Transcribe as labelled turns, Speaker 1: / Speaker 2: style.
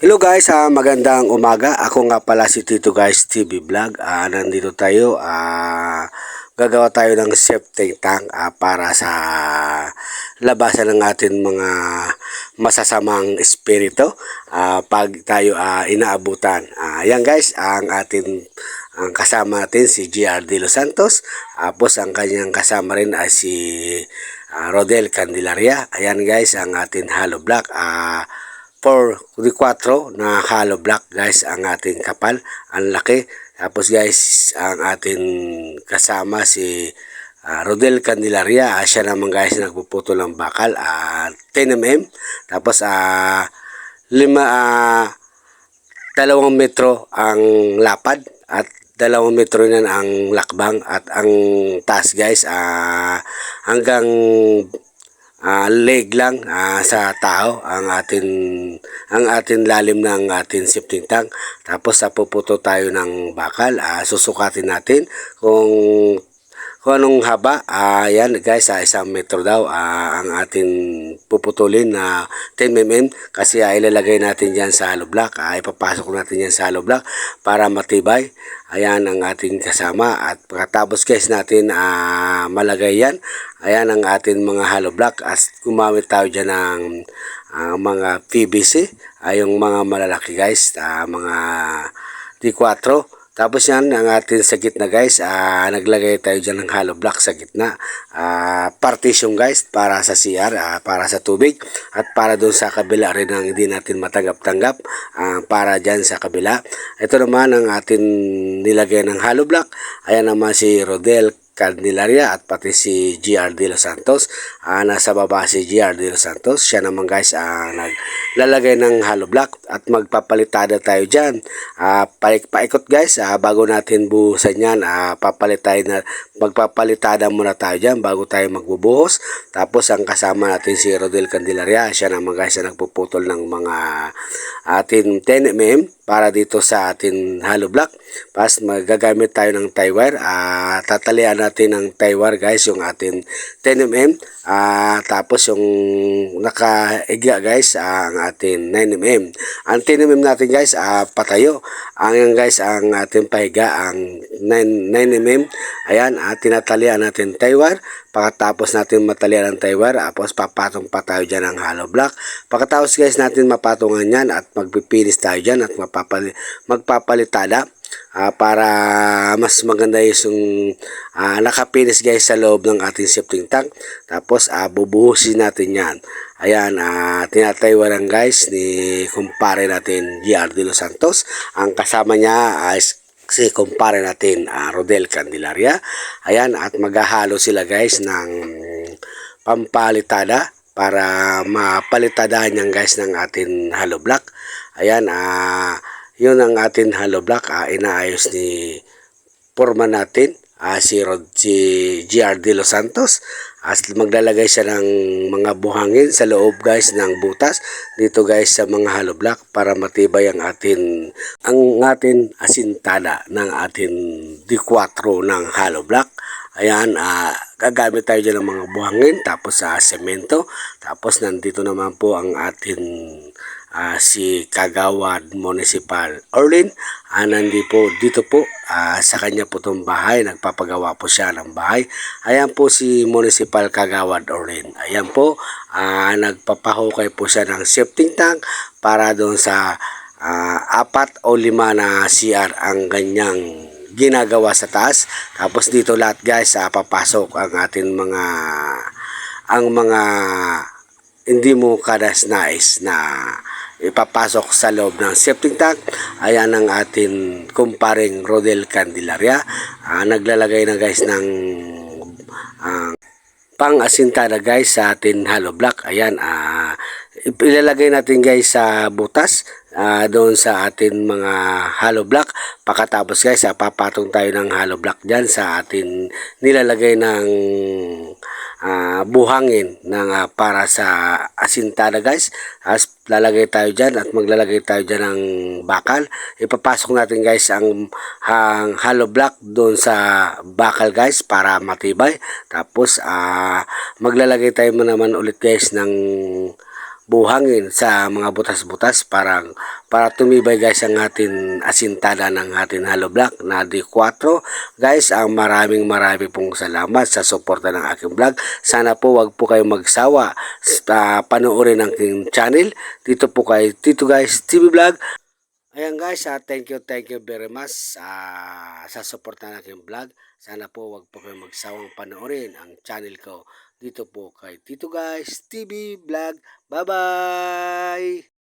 Speaker 1: Hello guys, ah, magandang umaga. Ako nga pala si Tito Guys TV Vlog. Ah, nandito tayo. Ah, gagawa tayo ng septic tank ah, para sa labasan ng ating mga masasamang espiritu ah, pag tayo ah, inaabutan. Ah, yan guys, ang ating ang kasama natin si GR De Los Santos. Tapos ang kanyang kasama rin ay si ah, Rodel Candelaria. Ayan guys, ang ating hollow block. Ah, 4 4 na hollow block guys ang ating kapal. Ang laki. Tapos guys ang ating kasama si ah, Rodel Candelaria. Ah, siya naman guys nagpuputo ng bakal at 10 mm tapos ah lima ah, dalawang metro ang lapad at dalawang metro yan ang lakbang at ang taas guys ah, hanggang ah, leg lang ah, sa tao ang atin ang atin lalim ng atin septic tank. Tapos sa puputo tayo ng bakal. Ah, susukatin natin kung kung anong haba, ah yan guys, sa isang metro daw ah, ang atin puputulin na 10 mm kasi ah, ilalagay natin dyan sa hollow block, ah, ipapasok natin yan sa hollow block para matibay. Ayan ang ating kasama. At pagkatapos guys natin ah, malagay yan. Ayan ang ating mga hollow block. As gumamit tayo dyan ng ah, mga PVC, ay yung mga malalaki guys, ah, mga D4 tapos yan, ang atin sa gitna guys, ah, naglagay tayo dyan ng hollow block sa gitna. Ah, partition guys, para sa CR, ah, para sa tubig. At para doon sa kabila rin ang hindi natin matanggap-tanggap, ah, para dyan sa kabila. Ito naman ang atin nilagay ng hollow block. Ayan naman si Rodel Candelaria at pati si GR De Los Santos. Ah, nasa baba si GR De Los Santos. Siya naman guys ah, naglalagay ng hollow block at magpapalitada tayo dyan. Ah, paik paikot guys ah, bago natin buhusan yan. Ah, papalit tayo na, magpapalitada muna tayo dyan bago tayo magbubuhos. Tapos ang kasama natin si Rodel Candelaria. Siya naman guys na nagpuputol ng mga atin 10 mm para dito sa atin hollow block. Pas magagamit tayo ng tie wire. Ah, tatalian natin ng tie wire guys yung atin 10 mm. Ah, tapos yung nakaiga guys ah, ang atin 9 mm. Ang 10 mm natin guys ah, patayo. Ang guys ang atin pahiga ang 9, 9 mm. Ayan, ah, tinatalian natin tie wire. Pagkatapos natin matalian ang tie wire, tapos papatong pa tayo dyan ng hollow block. Pagkatapos guys natin mapatungan yan at magpipinis tayo dyan at mapapali, magpapalitada ah, para mas maganda yung ah, nakapinis guys sa loob ng ating septic tank. Tapos ah, bubuhusin natin yan. Ayan, ah, tinataywaran guys ni kumpare natin GR De Los Santos. Ang kasama niya ay si kumpare natin ah, Rodel Candelaria. Ayan, at maghahalo sila guys ng pampalitada para mapalitadahan yan guys ng atin hollow block. Ayan, ah, yun ang atin hollow block. Ah, inaayos ni forma natin. Ah, si Rod si GR De Los Santos. As maglalagay siya ng mga buhangin sa loob guys ng butas. Dito guys sa mga hollow block para matibay ang atin ang atin asintada ng atin D4 ng hollow block ayan ah, gagamit tayo dyan ng mga buhangin tapos sa semento. Tapos nandito naman po ang atin ah, si Kagawad Municipal. Orlin ah, nandi po dito po ah, sa kanya po itong bahay. Nagpapagawa po siya ng bahay. Ayan po si Municipal Kagawad Orlin. Ayan po ah, nagpapahukay po siya ng septic tank para doon sa ah, apat o lima na CR ang ganyang ginagawa sa taas. Tapos dito lahat guys ah, papasok ang ating mga ang mga hindi mo kadas nais na ipapasok sa loob ng septic tank. Ayan ang atin kumparing Rodel Candelaria. Ah, naglalagay na guys ng ah, pang-asintada guys sa atin hollow block. Ayan, ah, ilalagay natin guys sa butas ah, doon sa atin mga hollow block. Pagkatapos guys, ah, papatong tayo ng hollow block dyan sa atin nilalagay ng ah, buhangin ng ah, para sa asintada guys. As lalagay tayo dyan at maglalagay tayo dyan ng bakal. Ipapasok natin guys ang, ang hollow block doon sa bakal guys para matibay. Tapos ah, maglalagay tayo mo naman ulit guys ng buhangin sa mga butas-butas para para tumibay guys ang atin asintada ng atin hollow block na D4 guys ang maraming maraming pong salamat sa suporta ng aking vlog. Sana po wag po kayong magsawa sa panoorin ang aking channel. Dito po kay Tito guys TV vlog Ayan guys, ah, thank you, thank you very much ah, sa support ng aking vlog. Sana po wag po kayong magsawang panoorin ang channel ko dito po kay Tito Guys TV Vlog. Bye-bye!